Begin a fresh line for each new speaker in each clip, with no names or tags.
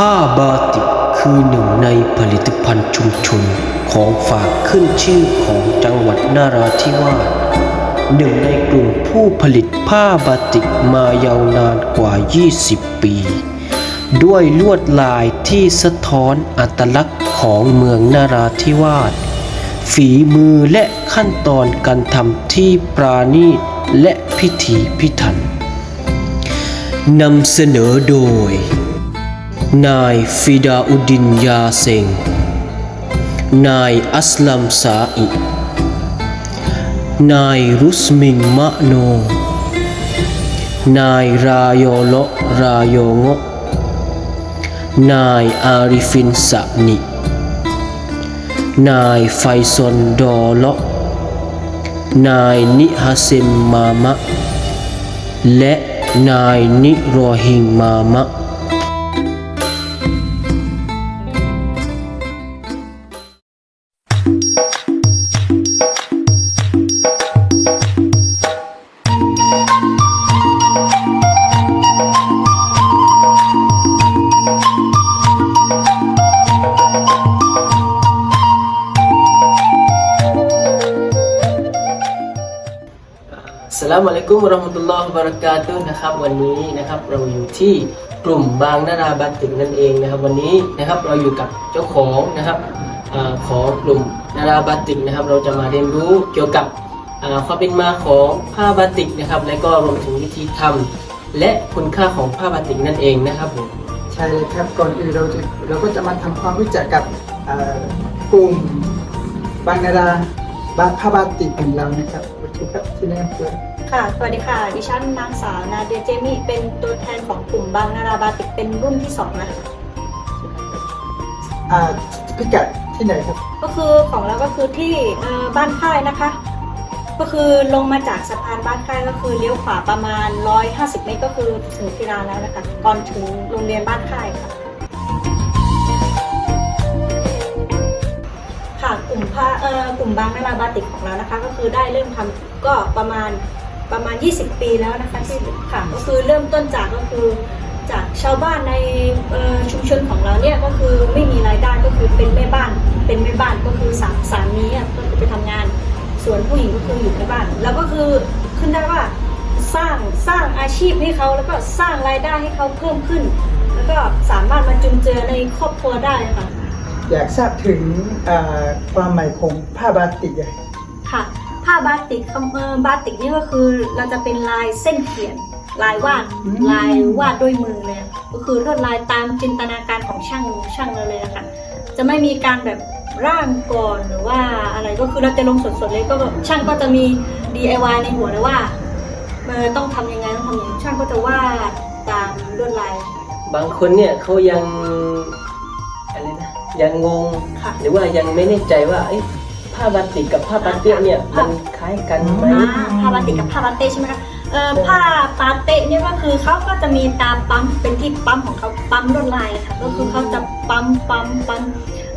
ผ้าบาติกคือหนึ่งในผลิตภัณฑ์ชุมชนของฝากขึ้นชื่อของจังหวัดนาราธิวาสหนึ่งในกลุ่มผู้ผลิตผ้าบาติกมายาวนานกว่า 20 ปี ด้วยลวดลายที่สะท้อนอัตลักษณ์ของเมืองนาราธิวาสฝีมือและขั้นตอนการทำที่ปราณีตและพิถีพิถันนำเสนอโดย นายฟิดาอุดินยาเซง นายอัสลัมซาอิ นายรุสมิงมะโน นายรายโลรายโยงนายอาริฟินสะนิ นายไฟซอนดอเลนายนิฮาเซมมามะ และนายนิโรฮิงมามะ สลามอะลัยกุมราะห์มะตุลลอฮ์บะเราะกาตุนะครับ วันนี้นะครับเราอยู่ที่กลุ่มบางนาราบาติกนั่นเองนะครับ วันนี้นะครับเราอยู่กับเจ้าของนะครับอของกลุ่มนาราบาติกนะครับ เราจะมาเรียนรู้เกี่ยวกับความเป็นมาของผ้าบาติกนะครับ และก็รวมถึงวิธีทำและคุณค่าของผ้าบาติกนั่นเองนะครับผม
ใช่เลยครับก่อนอื่นเราจะเราก็จะมาทำความรู้จักกับกลุ่มบางนาราบาพาบาติกของเรานะครับ โอเคครับที่แนะนำตัว
ค่ะ สวัสดีค่ะ ดิฉันนางสาวนาเดียเจมี่ เป็นตัวแทนของกลุ่มบางนาราบาติกเป็นรุ่นที่สองนะคะ
อ่าพิกัดที่ไหนครับ
ก็คือของเราก็คือที่เอ่อบ้านค่ายนะคะ ก็คือลงมาจากสะพานบ้านค่ายก็คือเลี้ยวขวาประมาณ 150 เมตรก็คือถึงที่ร้านแล้วนะคะ ก่อนถึงโรงเรียนบ้านค่ายค่ะค่ะ อ่อกลุ่มบางนาราบาติกของเรานะคะ ก็คือได้เริ่มทำก็ประมาณประมาณ 20 ปีแล้วนะคะที่ค่ะก็คือเริ่มต้นจากก็คือจากชาวบ้านในชุมชนของเราเนี่ยก็คือไม่มีรายได้ก็คือเป็นแม่บ้าน เป็นแม่บ้านก็คือสามสามีก็คือไปทำงาน ส่วนผู้หญิงก็คืออยู่ในบ้าน แล้วก็คือขึ้นได้ว่าสร้างสร้างอาชีพให้เขาแล้วก็สร้างรายได้ให้เขาเพิ่มขึ้น แล้วก็สามารถมาจุนเจือในครอบครัวได้ค่ะ
อยากทราบถึงอ่าความหมายของผ้าบาติกอะ
ค่ะ ผ้าบาติกคำเออบาติกนี่ก็คือเราจะเป็นลายเส้นเขียน ลายวาดลายวาดด้วยมือเลยอะก็คือลวดลายตามจินตนาการของช่างช่างเราเลยนะคะจะไม่มีการแบบร่างก่อนหรือว่าอะไรก็คือเราจะลงสดๆเลยก็ช่างก็จะมี DIY ในหัวเลยว่าเออต้องทำยังไงต้องทำยังไงช่างก็จะวาดตามลวดลาย
บางคนเนี่ยเขายังอะไรนะ ยังงง
ค่ะ
หรือว่ายังไม่แน่ใจว่าเอ้ยผ้าบาติกกับผ้าปาเตี้ยเนี่ยมันคล้ายกันไหม
อ่าผ้าบาติกกับผ้าปาเต้ใช่ไหมคะเอ่อผ้าปาเต้เนี่ยก็คือเขาก็จะมีตามปั๊มเป็นที่ปั๊มของเขาปั๊มลวดลายค่ะ ก็คือเขาจะปั๊มปั๊มปั๊ม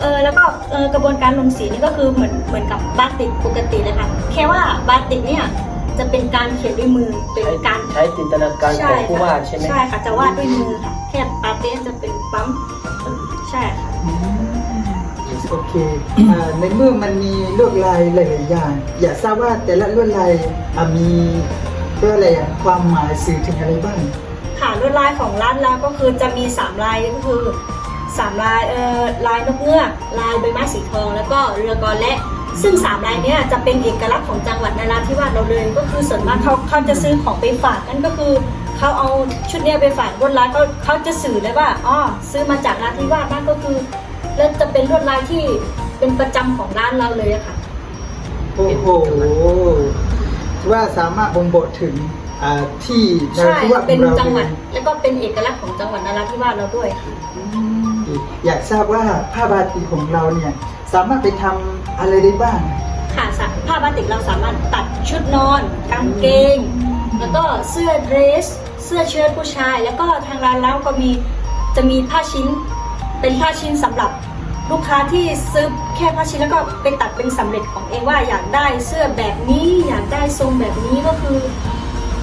เออแล้วก็เออกระบวนการลงสีนี่ก็คือเหมือนเหมือนกับบาติกปกติเลยค่ะ แค่ว่าบาติกเนี่ยจะเป็นการเขียนด้วยมือเป็น
ใช้
การ
ใช้จินตนาการของผู้วาดใช่ไหม
ใช่ค่ะจะวาดด้วยมือค่ะแค่ปาเต้จะเป็นปั๊มใช่ค่ะ
อืม โอเคในเมื่อมันมีลวดลายหลายๆอย่าง อยากทราบว่าแต่ละลวดลายมีเพื่ออะไรอะความหมายสื่อถึงอะไรบ้าง
ค่ะลวดลายของร้านเราก็คือจะมี 3 ลายก็คือ3ลายเอ่อลายนกเงือกลายใบไม้สีทอง แล้วก็เรือกอและซึ่ง3ลายเนี้ยจะเป็นเอกลักษณ์ของจังหวัดนราธิวาสเราเลยก็คือส่วนมากเขาเขาจะซื้อของไปฝากนั่นก็คือเขาเอาชุดเนี้ยไปฝากลวดลายเขาเขาจะสื่อเลยว่าอ๋อซื้อมาจากนราธิวาสนั่นก็คือ แล้วจะเป็นลวดลายที่เป็นประจำของร้านเราเลยอะค่ะ
โอ้โหว่าสามารถบ่งบอกถึงอ่าที่น
ใช่
ราธิวาสข
เป็
อนงเรา
จังหวัด
ลย
แล้วก็เป็นเอกลักษณ์ของจังหวัดนราธิวาสเราด้วยค่ะ
อืมอยากทราบว่าผ้าบาติกของเราเนี่ยสามารถไปทำอะไรได้บ้าง
ค่ะสะผ้าบาติกเราสามารถตัดชุดนอนกางเกง แล้วก็เสื้อเดรส เสื้อเชิ้ตผู้ชาย แล้วก็ทางร้านเราก็มีจะมีผ้าชิ้น เป็นผ้าชิ้นสำหรับลูกค้าที่ซื้อแค่ผ้าชิ้นแล้วก็ไปตัดเป็นสำเร็จของเองว่าอยากได้เสื้อแบบนี้อยากได้ทรงแบบนี้ก็คือ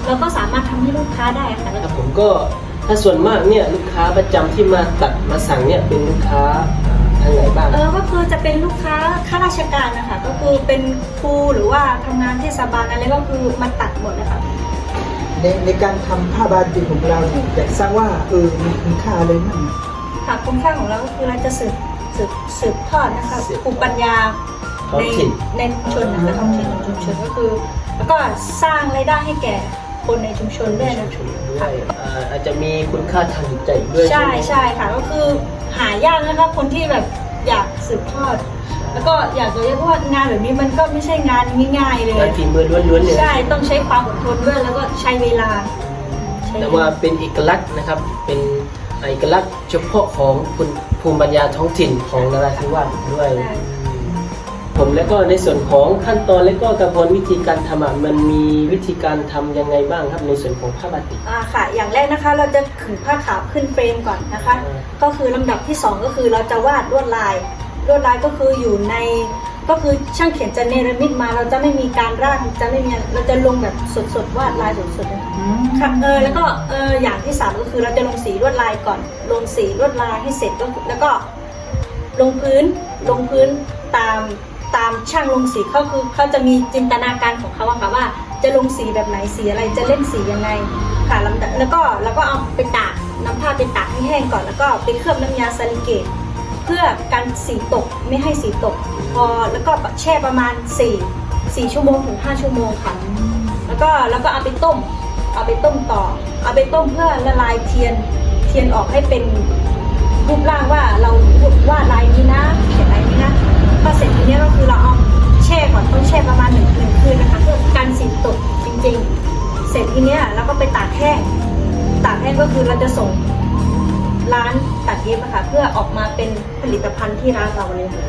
เราก็สามารถทำให้ลูกค้าได้ค่ะ
ครับผมก็ถ้าส่วนมากเนี่ยลูกค้าประจำที่มาตัดมาสั่งเนี่ยเป็นลูกค้าทางไหนบ้าง
เออก็คือจะเป็นลูกค้าข้าราชการนะคะก็คือเป็นครูหรือว่าทำงานเทศบาลอะไรก็คือมาตัดหมดนะคะ
ในในการทำผ้าบาติกของเราเนี่ยอยากทราบว่าเออมีคุณค่าอะไรบ้าง
ค่ะคุณค่าของเราก็คือเราจะสืบสืบสืบทอดนะคะ
สืบ
ภูมิปัญญา
ท้อง
ใน
ถิ่น
ในชุมชนนะคะท้องถิ่นในชุมชนก็คือ แล้วก็สร้างรายได้ให้แก่คนในชุมชนด้วยนะ
ด้วยอ่าอาจจะมีคุณค่าทางจิตใจด้วย
ใช่
ไหม
ใช่ค่ะก็คือหายากนะคะคนที่แบบอยากสืบทอด แล้วก็อยากจะเรียกว่างานแบบนี้มันก็ไม่ใช่งานง่ายๆเลย
งานฝีมือล้วนๆเลย
ใช่ต้องใช้ความอดทนด้วยแล้วก็ใช้เวลาใช้
แต่ว่าเป็นเอกลักษณ์นะครับ เป็น เอกลักษณ์เฉพาะของคุณภูมิปัญญาท้องถิ่นของนราธิวาสด้วย
ใช่
ผมแล้วก็ในส่วนของขั้นตอนและก็กระบวนวิธีการทำอะมันมีวิธีการทำยังไงบ้างครับในส่วนของผ้าบาติก
อ่าค่ะ อย่างแรกนะคะเราจะขึงผ้าขาวขึ้นเฟรมก่อนนะคะ
อืม
ก็คือลำดับที่สองก็คือเราจะวาดลวดลาย ลวดลายก็คืออยู่ใน ก็คือช่างเขียนจะเนรมิตมาเราจะไม่มีการร่างจะไม่มีเราจะลงแบบสดๆวาดลายสดๆเลยค่ะค่ะเออแล้วก็เอออย่างที่สามก็คือเราจะลงสีลวดลายก่อน ลงสีลวดลายให้เสร็จก็คือแล้วก็ลงพื้นลงพื้นตามตามช่างลงสีเขาคือเขาจะมีจินตนาการของเขาอะค่ะว่า จะลงสีแบบไหนสีอะไรจะเล่นสียังไงค่ะลำดับแล้วก็แล้วก็เอาไปตากน้ำผ้าไปตากให้แห้งก่อนแล้วก็ไปเคลือบน้ำยาซาลิเกต เพื่อกันสีตกไม่ให้สีตก พอแล้วก็แช่ประมาณ4 4ชั่วโมงถึง 5 ชั่วโมงค่ะ แล้วก็แล้วก็เอาไปต้ม เอาไปต้มต่อ เอาไปต้มเพื่อละลายเทียนเทียนออกให้เป็นรูปร่างว่าเราวาดลายนี้นะเขียนลายนี้นะพอเสร็จทีเนี้ยก็คือเราเอาแช่ก่อนต้องแช่ประมาณหนึ่งหนึ่งคืนนะคะเพื่อการสีตกจริง ๆ เสร็จทีเนี้ยเราก็ไปตากแห้งตากแห้งก็คือเราจะส่ง ร้านตัดเย็บนะคะเพื่อออกมาเป็นผลิตภัณฑ์ที่ร้านเราเลยค่ะ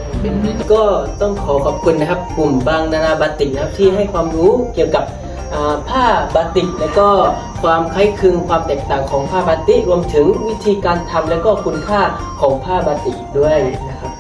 ก็ต้องขอขอบคุณนะครับกลุ่มบางนานาบาติกนะครับที่ให้ความรู้เกี่ยวกับอ่าผ้าบาติก และก็ความคล้ายคลึงความแตกต่างของผ้าบาติกรวมถึงวิธีการทำและก็คุณค่าของผ้าบาติกด้วยนะครับ